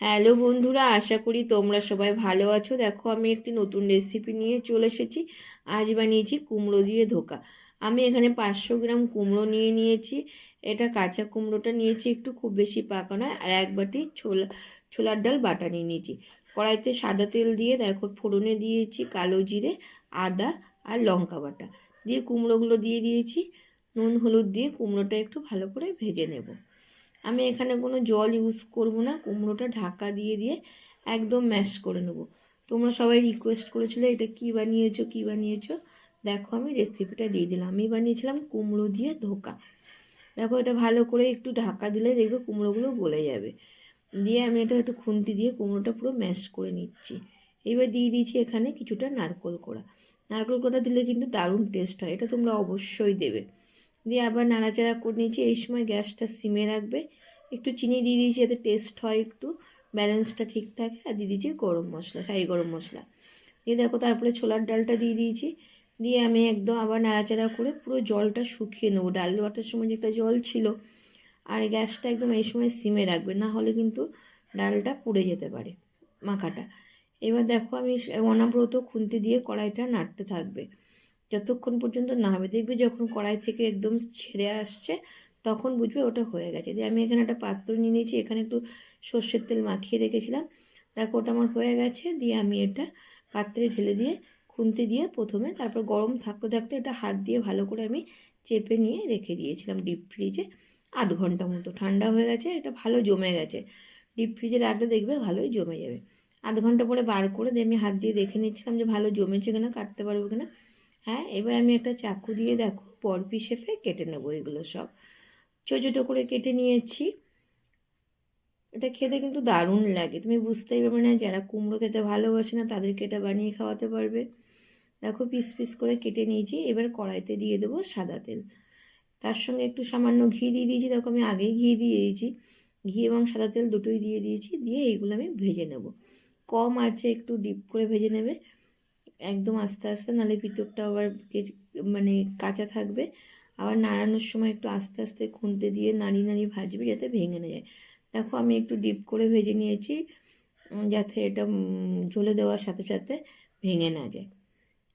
Hello বন্ধুরা, আশা করি তোমরা সবাই ভালো আছো। দেখো, আমি একটি নতুন রেসিপি নিয়ে চলে এসেছি। আজ বানিয়েছি কুমড়ো দিয়ে ধোকা। আমি এখানে পাঁচশো গ্রাম কুমড়ো নিয়ে নিয়েছি। এটা কাঁচা কুমড়োটা নিয়েছি, একটু খুব বেশি পাকা নয়। আর এক বাটি ছোলা, ছোলার ডাল বাটা নিয়ে নিয়েছি। কড়াইতে সাদা তেল দিয়ে দেখো, ফোড়নে দিয়েছি কালো জিরে, আদা আর লঙ্কা বাটা। দিয়ে কুমড়োগুলো দিয়ে দিয়েছি। নুন, হলুদ দিয়ে কুমড়োটা একটু ভালো করে ভেজে নেব। আমি এখানে কোনো জল ইউজ করব না, কুমড়োটা ঢাকা দিয়ে দিয়ে একদম ম্যাশ করে নেব। তোমরা সবাই রিকোয়েস্ট করেছিলে এটা কী বানিয়েছো কী বানিয়েছো? দেখো আমি রেসিপিটা দিয়ে দিলাম। আমি বানিয়েছিলাম কুমড়ো দিয়ে ধোকা। দেখো এটা ভালো করে একটু ঢাকা দিলে দেখবে কুমড়োগুলো গলে যাবে। দিয়ে আমি এটা একটু খুন্তি দিয়ে কুমড়োটা পুরো ম্যাশ করে নিচ্ছি। এবার দিয়ে দিয়েছি এখানে কিছুটা নারকোল কোড়া। নারকোল কোড়া দিলে কিন্তু দারুণ টেস্ট হয়, এটা তোমরা অবশ্যই দেবে। দিয়ে আবার নাড়াচাড়া করে নিয়েছি। এই সময় গ্যাসটা সিমে রাখবে। একটু চিনি দিয়ে দিয়েছি যাতে টেস্ট হয় একটু। ব্যালেন্সটা ঠিক থাকে। আর দিয়ে দিয়েছি গরম মশলা, শাহি গরম মশলা। দিয়ে দেখো তারপরে ছোলার ডালটা দিয়ে দিয়েছি। দিয়ে আমি একদম আবার নাড়াচাড়া করে পুরো জলটা শুকিয়ে নেব। ডাল বাটার সময় যেটা জল ছিল। আর গ্যাসটা একদম এই সময় সিমে রাখবে। না হলে কিন্তু ডালটা পুড়ে যেতে পারে মাখাটা। এবার দেখো আমি অনাব্রত খুন্তি দিয়ে কড়াইটা নাড়তে থাকবে। যতক্ষণ পর্যন্ত না হবে দেখবে যখন কড়াই থেকে একদম ছেড়ে আসছে, তখন বুঝবে ওটা হয়ে গেছে। দিয়ে আমি এখানে একটা পাত্র নিয়ে নিয়েছি, এখানে একটু সর্ষের তেল মাখিয়ে রেখেছিলাম। দেখো ওটা আমার হয়ে গেছে, দিয়ে আমি এটা পাত্রে ঢেলে দিয়ে খুন্তি দিয়ে প্রথমে তারপর গরম থাকতে থাকতে এটা হাত দিয়ে ভালো করে আমি চেপে নিয়ে রেখে দিয়েছিলাম ডিপ ফ্রিজে আধ ঘণ্টা মতো। ঠান্ডা হয়ে গেছে, এটা ভালো জমে গেছে। ডিপ ফ্রিজে রাখলে দেখবে ভালোই জমে যাবে। আধ ঘণ্টা পরে বার করে দিয়ে আমি হাত দিয়ে দেখে নিচ্ছিলাম যে ভালো জমেছে কিনা, কাটতে পারব কিনা। হ্যাঁ এবার আমি একটা চাকু দিয়ে দেখো পর পিসেফে কেটে নেব এগুলো সব। ছোটো ছোটো করে কেটে নিয়েছি। এটা খেতে কিন্তু দারুণ লাগে। তুমি বুঝতেই পারবে না, যারা কুমড়ো খেতে ভালোবাসে না, তাদেরকে এটা বানিয়ে খাওয়াতে পারবে। দেখো, পিস পিস করে কেটে নিয়েছি। এবার কড়াইতে দিয়ে দেবো সাদা তেল। তার সঙ্গে একটু সামান্য ঘি দিয়ে দিয়েছি। দেখো, আমি আগেই ঘি দিয়ে দিয়েছি। ঘি এবং সাদা তেল দুটোই দিয়ে দিয়েছি। দিয়ে এইগুলো আমি ভেজে নেব। কম আছে, একটু ডিপ করে ভেজে নেবে। একদম আস্তে আস্তে নাহলে ভিতরটা আবার মানে কাঁচা থাকবে। আবার নাড়ানোর সময় একটু আস্তে আস্তে খুন্তে দিয়ে নাড়িয়ে নাড়িয়ে ভাজবে যাতে ভেঙে না যায়। দেখো আমি একটু ডিপ করে ভেজে নিয়েছি যাতে এটা ঝোলে দেওয়ার সাথে সাথে ভেঙে না যায়।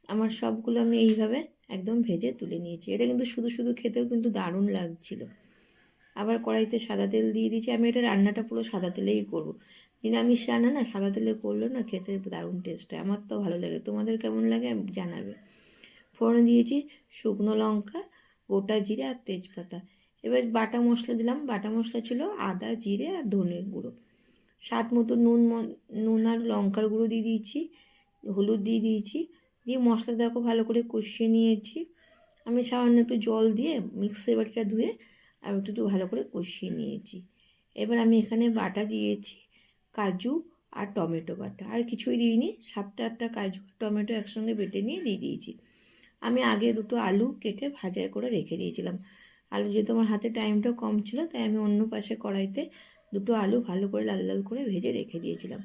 আমার সবগুলো আমি এইভাবে একদম ভেজে তুলে নিয়েছি। এটা কিন্তু শুধু শুধু খেতেও কিন্তু দারুণ লাগছিল। আবার কড়াইতে সাদা তেল দিয়ে দিয়েছি। আমি এটা রান্নাটা পুরো সাদা তেলেই করব। নিরামিষ রান্না না সাদা তেলে করল না খেতে দারুণ টেস্ট হয়। আমার তো ভালো লাগে। তোমাদের কেমন লাগে জানাবে। ফোড়ন দিয়েছি শুকনো লঙ্কা, গোটা জিরে আর তেজপাতা। এবার বাটা মশলা দিলাম। বাটা মশলা ছিল আদা, জিরে আর ধনে গুঁড়ো। স্বাদ মতো নুন নুন আর লঙ্কার গুঁড়ো দিয়ে দিয়েছি, হলুদ দিয়ে দিয়েছি। দিয়ে মশলা দেখো ভালো করে কষিয়ে নিয়েছি। আমি সামান্য একটু জল দিয়ে মিক্সির বাটিটা ধুয়ে আর একটু ভালো করে কষিয়ে নিয়েছি। এবার আমি এখানে বাটা দিয়েছি। কাজু আর টমেটো বাটা। আর কিছুই দিইনি, সাতটা আটটা কাজু টমেটো একসঙ্গে বেটে নিয়ে দিয়ে দিয়েছি। আমি আগে দুটো আলু কেটে ভাজা করে রেখে দিয়েছিলাম। আলু যেহেতু আমার হাতে টাইমটা কম ছিল, তাই আমি অন্য পাশে কড়াইতে দুটো আলু ভালো করে লাল লাল করে ভেজে রেখে দিয়েছিলাম।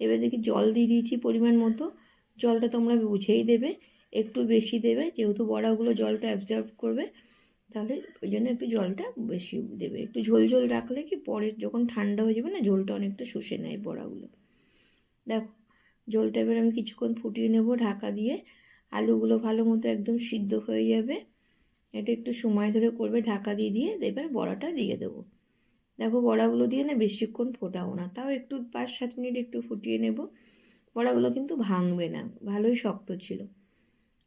এবার দেখি জল দিয়ে দিয়েছি পরিমাণ মতো। জলটা তোমরা বুঝেই দেবে, একটু বেশি দেবে, যেহেতু বড়াগুলো জলটা অ্যাবজর্ব করবে তাহলে ওই জন্য একটু জলটা বেশি দেবে। একটু ঝোল ঝোল রাখলে কি পরে যখন ঠান্ডা হয়ে যাবে না, ঝোলটা অনেকটা শুষে নেয় বড়াগুলো। দেখো, ঝোলটা এবার আমি কিছুক্ষণ ফুটিয়ে নেব ঢাকা দিয়ে। আলুগুলো ভালো মতো একদম সিদ্ধ হয়ে যাবে। এটা একটু সময় ধরে করবে ঢাকা দিয়ে দিয়ে, এবার বড়াটা দিয়ে দেবো। দেখো বড়াগুলো দিয়ে না বেশিক্ষণ ফোটাবো না, তাও একটু পাঁচ সাত মিনিট একটু ফুটিয়ে নেব। বড়াগুলো কিন্তু ভাঙবে না, ভালোই শক্ত ছিল।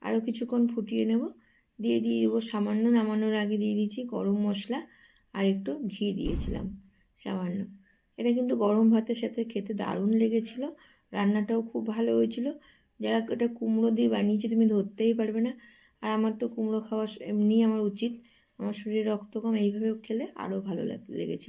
আরও কিছুক্ষণ ফুটিয়ে নেব। দিয়ে দিয়ে দেবো। সামান্য নামানোর আগে দিয়ে দিয়েছি গরম মশলা আর একটু ঘি দিয়েছিলাম, সামান্য। এটা কিন্তু গরম ভাতের সাথে খেতে দারুণ লেগেছিল, রান্নাটাও খুব ভালো হয়েছিল। যারা এটা কুমড়ো দিয়ে বানিয়েছে তুমি ধরতেই পারবে না। আর আমার তো কুমড়ো খাওয়া এমনি আমার উচিত। আমার শরীরে রক্ত কম এইভাবে খেলে আরও ভালো লেগেছিলো।